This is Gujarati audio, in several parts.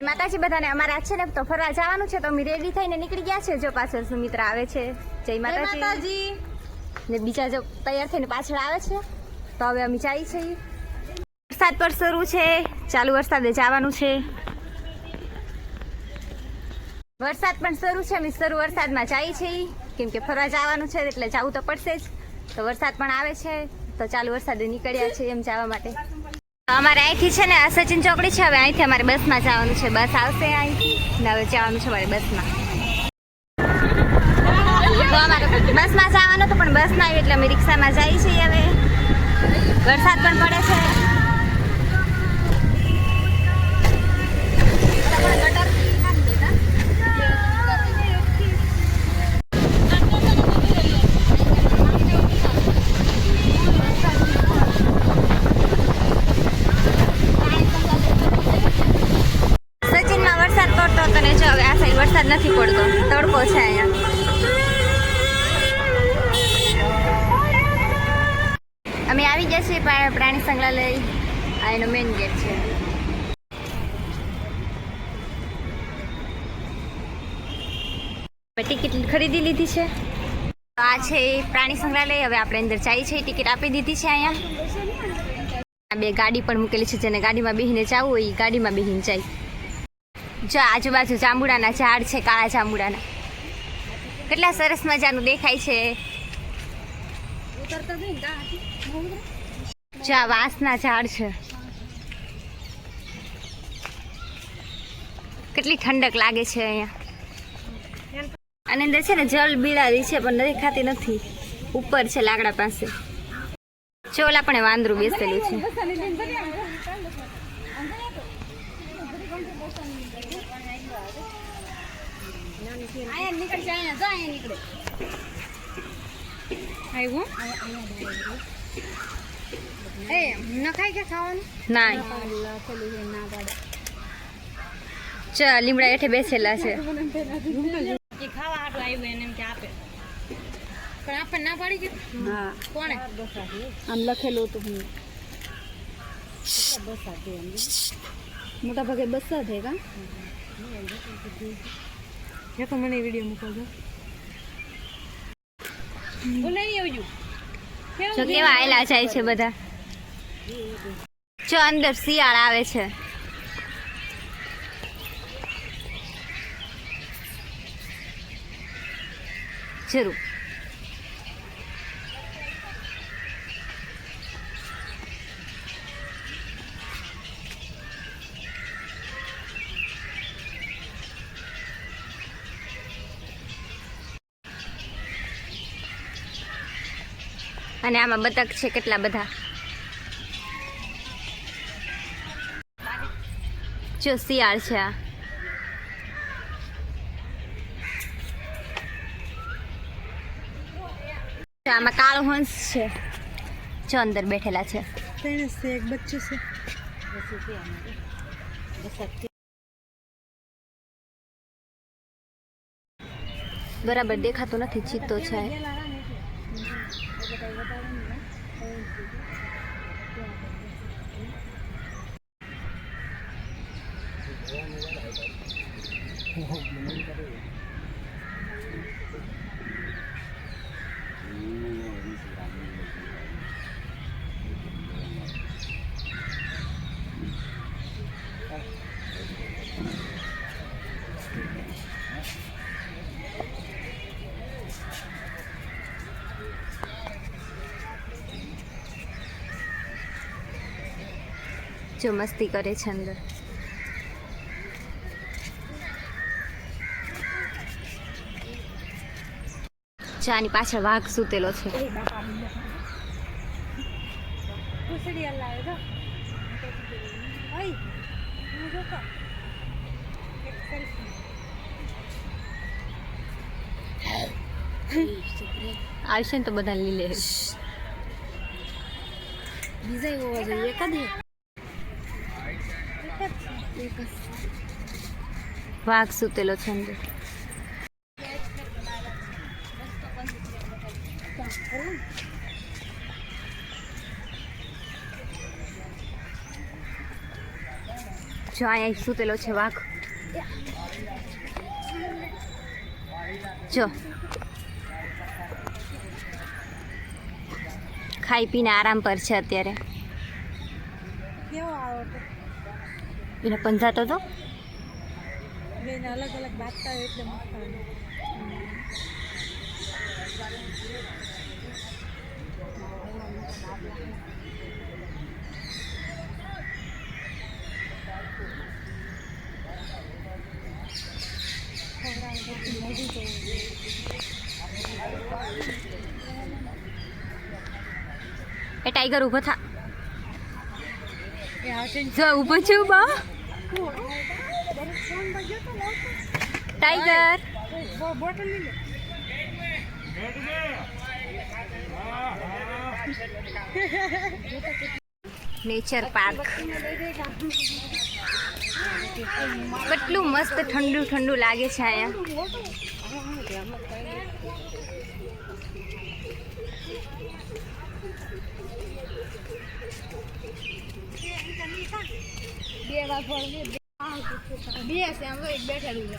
માતાજી બધાને અમારે આજ છે ને તો ફરવા જવાનું છે તો અમે રેડી થઈને નીકળી ગયા છે જો પાછળ સુમિત્રા આવે છે. જય માતાજી. ને બીજા જો તૈયાર થઈને પાછળ આવે છે. તો હવે અમે જઈ છીએ. વરસાદ પર શરૂ છે. ચાલુ વરસાદે જવાનું છે. વરસાદ પણ શરૂ છે. અમે શરૂ વરસાદમાં જઈએ છીએ. કેમ કે ફરવા જવાનું છે એટલે જવું તો પડશે જ. તો વરસાદ પણ આવે છે. તો ચાલુ વરસાદે નીકળ્યા છે એમ જવા માટે. અમારે અહીંથી છે ને આ સચિન ચોકડી છે, હવે અહીંથી અમારે બસમાં જવાનું છે. બસ આવશે અહીંથી ને હવે જવાનું છે અમારે બસમાં. બસમાં જવાનું હતું પણ બસ ના આવી એટલે અમે રિક્ષામાં જઈએ છીએ હવે. વરસાદ પણ પડે છે. ખરીદી લીધી છે? આ છે પ્રાણી સંગ્રહાલય. હવે આપણે અંદર જઈએ છીએ ટિકિટ આપી દીધી છે અહીંયા. બે ગાડી પણ મૂકેલી છે, જેને ગાડીમાં બેહીને જવું હોય એ ગાડીમાં બેહીને જાય. જો આજુબાજુ જાંબુડાના ઝાડ છે, કાળા જાંબુડાના. કેટલા સરસ મજાનું દેખાય છે. જો વાંસના ઝાડ છે. કેટલી ઠંડક લાગે છે અહીંયા. આની અંદર છે ને જલ બિલાડી છે, પણ નથી, ખાતી નથી. ઉપર છે લાકડા પાસે. જો ઓલા પણ વાંદરું બેસેલું છે. ના ચાલ લીમડા હેઠે બેસેલા છે. હા. કોણે? આમ લખેલું હતું મોટા ભાગે બસ જ હે કા તો મને વીડિયો મોકલજો બોલે આવજો જો કેવા આયલા જાય છે બધા. જો અંદર શિયાળ આવે છે. જરૂર. અને આમાં બતક છે કેટલા બધા? જો શિયાળ છે આ. જો આમાં કાળો હંસ છે. જો અંદર બેઠેલા છે. તેને છે એક બચ્ચું છે. બરાબર દેખાતો નથી ચિત્તો છે. જો મસ્તી કરે છે અંદર. ચાની પાછળ વાઘ સૂતેલો છે. આવશે ને તો બધા લીલે બીજા હોવા જોઈએ કદી વાઘ સૂતેલો છે અંદર. જો અહીંયા સૂતેલો છે વાઘ. જો. ખાઈ પીને આરામ પર છે અત્યારે. કેવો આવો તો? એને પંજાતો તો બેન અલગ અલગ બાંધતા હોય એટલે મસ્ત આવે. એ ટાઈગર ઊભો થા એ આવશે ને જો ઊભો છે બા ટાઈગર નેચર પાર્ક કેટલું મસ્ત ઠંડુ ઠંડુ લાગે છે અહીંયા. બે છે આમ તો એક બેઠેલું છે.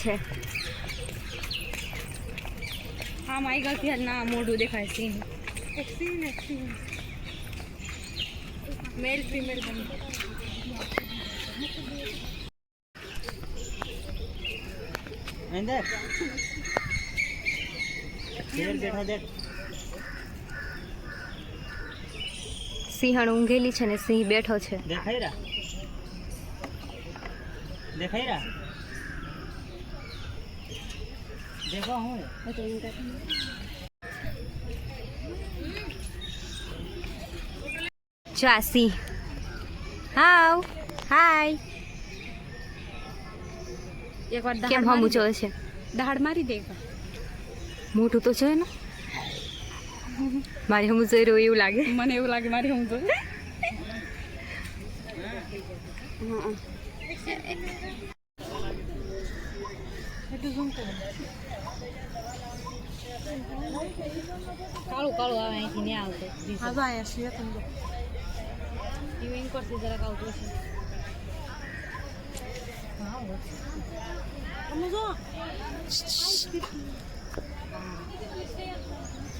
છે. આવી ગયો ના મોઢું દેખાય સિંહ એક સિંહ એક સિંહ મેલ ફિમેલ બંને. અંદર બેઠો દેખ. સિંહણ ઊંઘેલી છે ને સિંહ બેઠો છે. દેખાઈ રા દેખાઈ રા દેખો હું. જો સિંહ. હાવ હાય. એકવાર કેમ હમું છે? દાડ મારી દે મોટું તો છે ને? મારે હું જોઈ રહ્યું એવું લાગે. મને એવું લાગે મારી હું કરો કાળું કાળું આવે અહીંથી નહીં આવતો. હા અહીંયા છીએ તમે એવું ઇન્કોરથી જરાક આવતું છે. જો.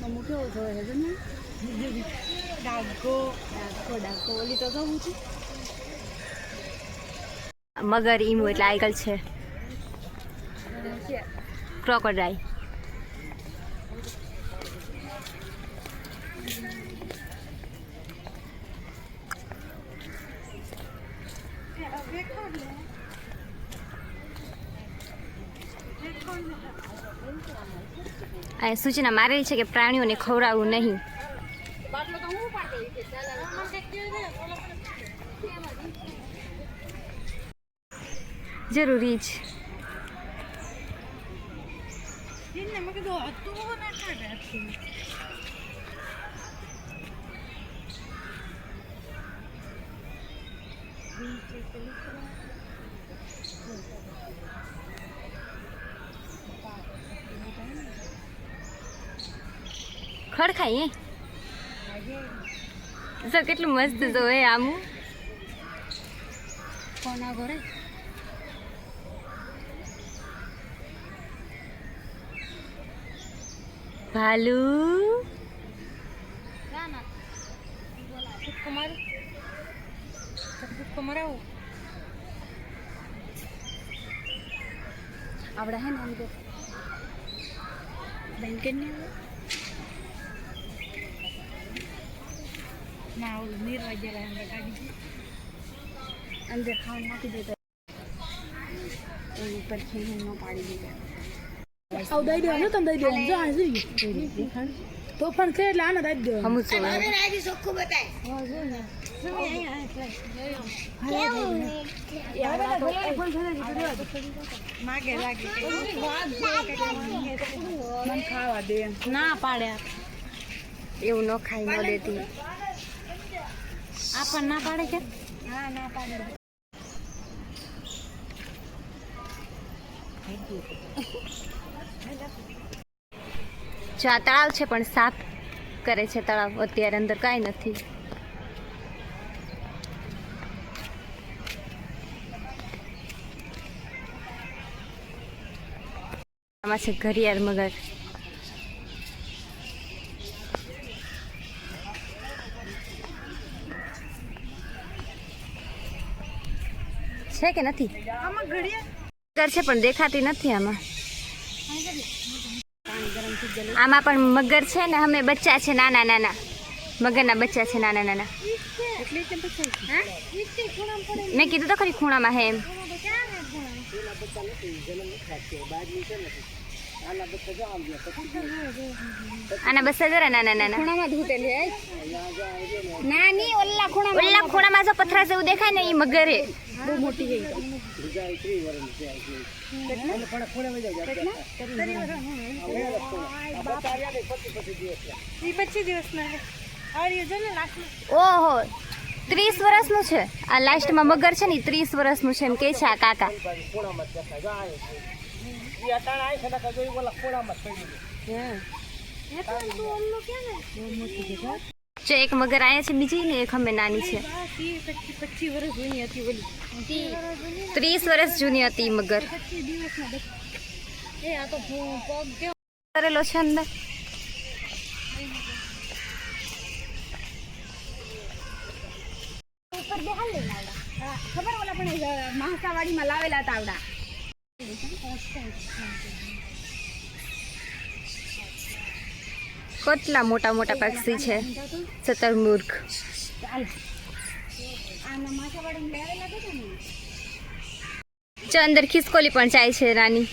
મમ્મું કેવું જોવે છે ને ડાઘો ડાકો ડાકો ઓલી તો કહું છું મગર ઈમુ એટલે આઈગલ છે. ક્રોકોડાઇલ સૂચના મારેલી છે કે પ્રાણીઓને ખવડાવવું નહીં. જરૂરી જ એને મેં કીધું હતું ને કાઢે હતું ખડખાય એ જો કેટલું મસ્ત જોવે આમું. કોના ઘરે? ભાલુ? કુમાર કુમાર આવું આપણે હે ને બેન તો બ્લેન્કેટ ને ના ઓલું નીરવા ગયેલા અંદર કાઢી અંદર ખાવાનું નાખી દેતો એની ઉપર ખીણ ન પાડી દીધા આવ દઈ દેવાનું તમે દઈ દેવાનું જો આ જોઈએ તો પણ છે એટલે આને દઈ દેવાનું હમું જોવે માગે લાગે મને ખાવા દે ના પાડ્યા. એવું ન ખાઈ ન દેતી. આ પણ ના પાડે છે? હા ના પાડે. જો આ તળાવ છે પણ સાફ કરે છે તળાવ. અત્યારે અંદર કાંઈ નથી. આમાં છે ઘરિયાળ મગર. છે કે નથી? મગર છે પણ દેખાતી નથી આમાં. આમાં પણ મગર છે ને અમે બચ્ચા છે નાના નાના. મગરના બચ્ચા છે નાના નાના. મેં કીધું તો ખરી ખૂણામાં હે એમ. આના બચ્ચા જરા નાના નાના. ખૂણામાં ધૂતેલી નાની ઓલા ખૂણામાં ઓલા ખૂણામાં જો પથરા જેવું દેખાય ને એ મગર. હે બહુ મોટી ગઈ ઓહો ત્રીસ વર્ષનું છે. આ લાસ્ટમાં મગર છે ને ત્રીસ વર્ષનું છે એમ કે છે આ કાકા? જો એક મગર આયા છે બીજી ને એક અમે નાની છે ત્રીસ વર્ષ જૂની હતી મગર કરેલો છે અંદર. ખબર ઓલા પણ અ, મહાકાવાડીમાં લાવેલા હતા આવડા કેટલા મોટા મોટા પક્ષી છે? ચતરમુર્ખ. અંદર ખિસકોલી પણ જાય છે રાની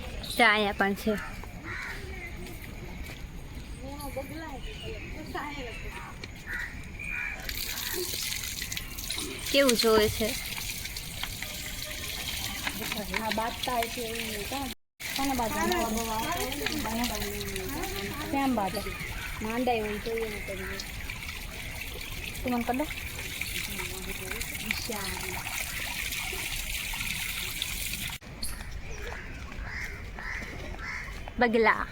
ત્યાં અહીંયા પણ છે કેવું જોવે છે? માંડાય હોય તો એવું કરીએ. તું મને કર બગલા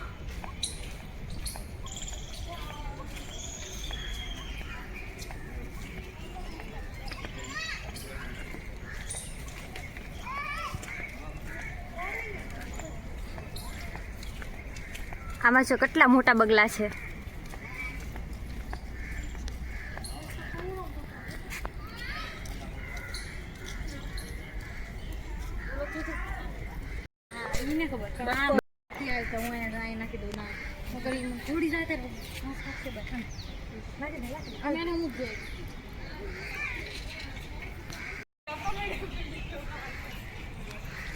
આમાં જો કેટલા મોટા બગલા છે એને ખબર છે. બાકી આવે તો હું એને રાય નાખી દઉં ના. નકર ઈ મને ઉડી જાય ત્યારે ઘાસ ખાશે બધા. લાગે ને, લાગે ને. અને એને મૂકજો.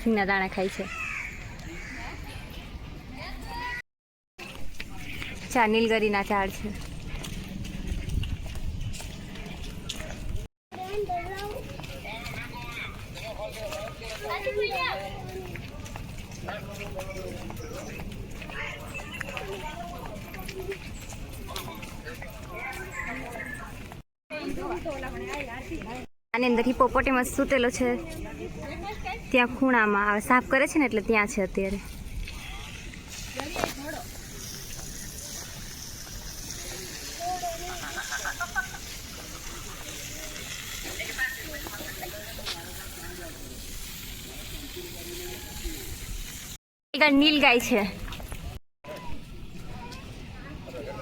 સિંગના દાણા ખાય છે. ચા નીલગરીના ઝાડ છે. આની અંદર હિપોપોટેમસ સૂતેલો છે. ત્યાં ખૂણામાં આવે, સાફ કરે છે ને એટલે ત્યાં છે અત્યારે. નીલ ગાય છે.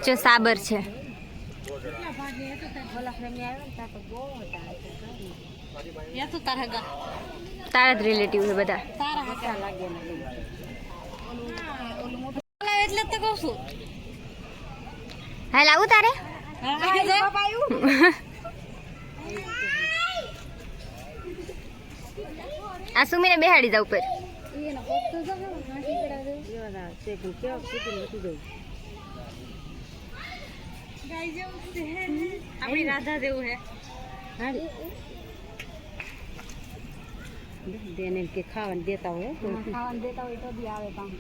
જો સાબર છે. એ તો તારા ગા. તારા જ રિલેટિવ છે બધા તારા હાથા લાગે ને. ઓલું મોટું. એટલે તો કહું છું. હા આવું તારે. આ સુમીને બેહાડી જાવ ઉપર. આપણી રાધા જેવું હે એને કે ખાવાનું દેતા હોય ખાવાનું દેતા હોય તો બી આવે કામ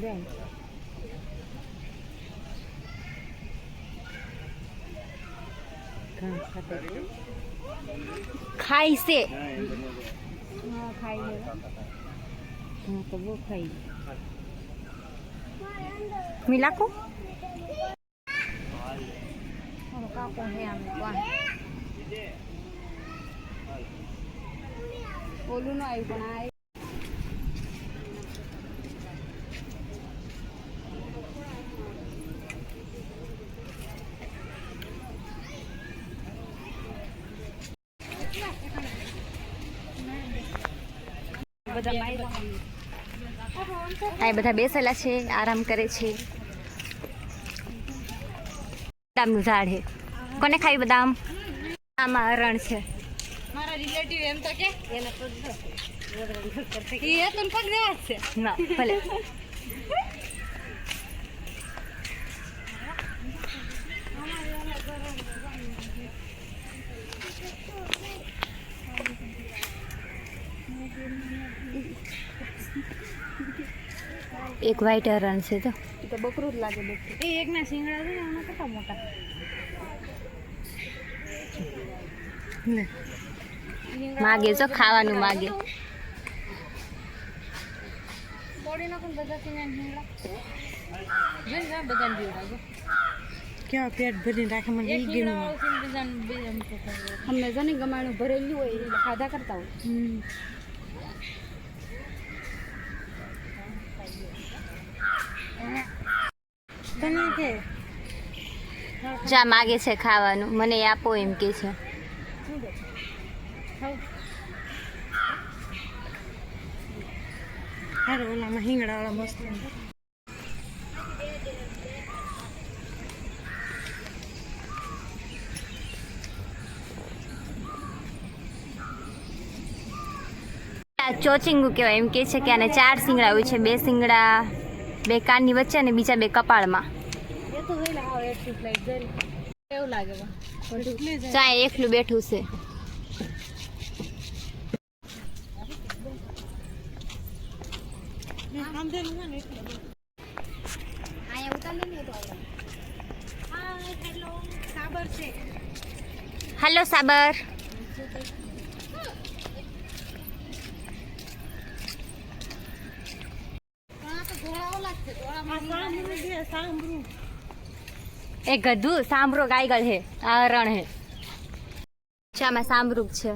બેન. ઘાસ ખાતે છે. ખાય છે હા ખાઈ લે ઘાસ તો બહુ ખાઈ મિલાકુ મારો કાકો હે આમ વાહ ઓલું ન આવ્યું પણ આ બધા માયરા આ બધા બેસેલા છે આરામ કરે છે. બદામનું ઝાડ છે. કોને ખાવી બદામ? આમાં હરણ છે. મારા રિલેટિવ એમ તો કે. એના પગ એ તો પગ દેવા છે. ના ભલે. એક વ્હાઈટ હરણ છે તો. એ તો બકરું જ લાગે બકરું. એ એકના શિંગડા છે ને એના કેટલા મોટા? માગે છો ખાવાનું માગે. કેવા પેટ ભરીને રાખે મને ઈ મૂકો અમને જો ગમાણું ભરેલું હોય ખાધા કરતા હોય. તને કે? જા માગે છે ખાવાનું. મને આપો એમ કે છે. હારે ઓલામાં મસ્ત ચોચિંગુ કહેવાય. એમ કે છે કે આને ચાર સિંગડા હોય છે. બે શિંગડા બે કાનની વચ્ચે અને બીજા બે કપાળમાં. એ તો જોઈ લે હાવ એટી ફ્લાઇટ જરી એવું લાગે પણ? ચા એકલું બેઠું છે હાલો સાબર આ તો ધોળાઓ લાગશે ધોળામાં એ ગધુ સાંભળો ગાયગળ હે આ રણ હે ચામાં સાંભળું છે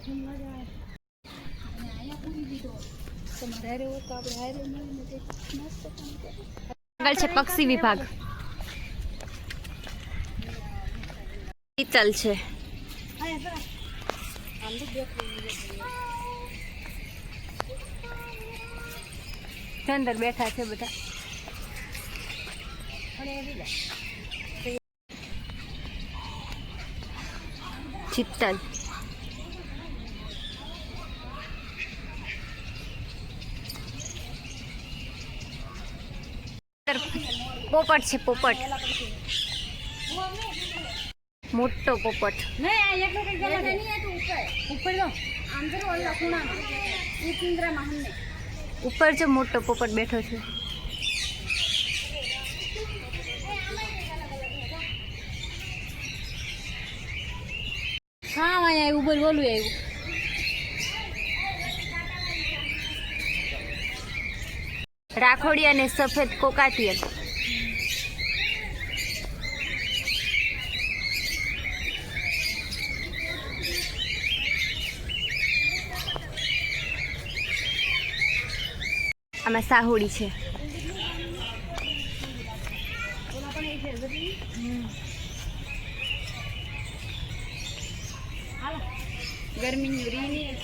તમારે હારે હોત તો આપણે હારે મળીને કંઈક મસ્ત કામ કરીએ. આગળ છે પક્ષી વિભાગ. તિતલ છે. અંદર બેઠા છે બધા. ચિત્તલ. પોપટ છે પોપટ. મોટો પોપટ. ઉપર. જો. મોટો પોપટ બેઠો છે. હા અહીંયા આવ્યું બોલ બોલું આવ્યું. રાખોડી અને સફેદ કોકાટિયલ આમાં સાહોળી છે. ગરમીની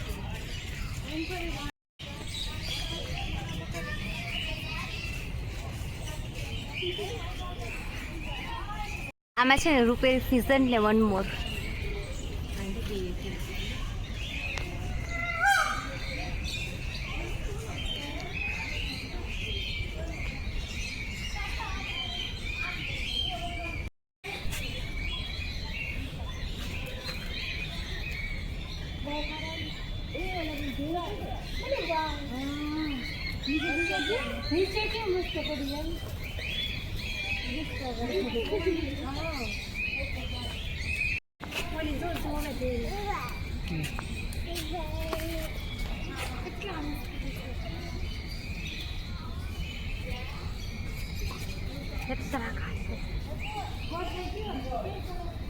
આમાં છે ને રૂપેલ સિઝન ને વન મોર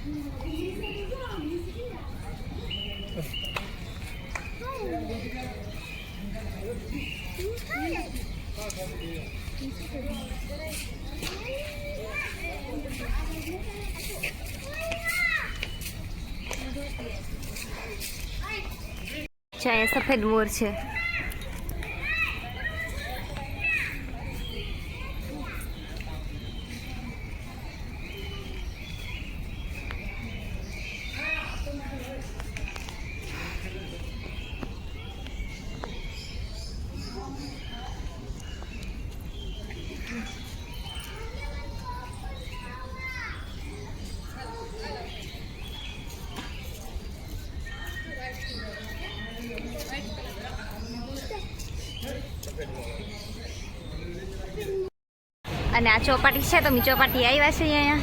છે અહીંયા સફેદ મોર છે અને આ ચોપાટી છે તો મી ચોપાટી આવ્યા છે અહીંયા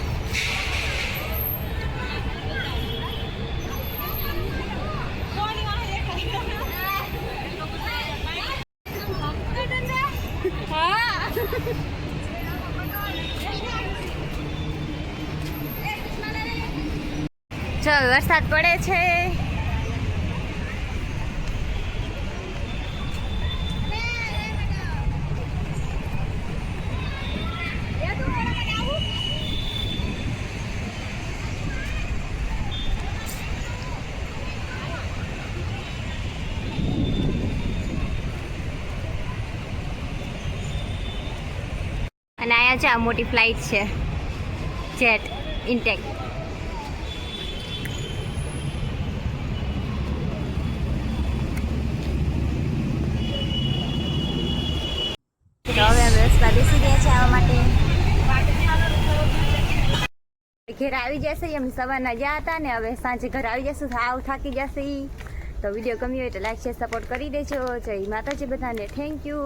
ચલ વરસાદ પડે છે અને અહીંયા છે, આ મોટી ફ્લાઇટ છે જેટ ઇન્ટેક હવે અમે બેસી ગયા છે આવવા માટે. ઘેર આવી જશે, એમ સવારના ગયા હતા ને હવે સાંજે ઘર આવી જશે સાવ થાકી જશે. તો વીડિયો ગમ્યો હોય તો લાઈક શેર સપોર્ટ કરી દેજો. જય માતાજી બધાને. Thank you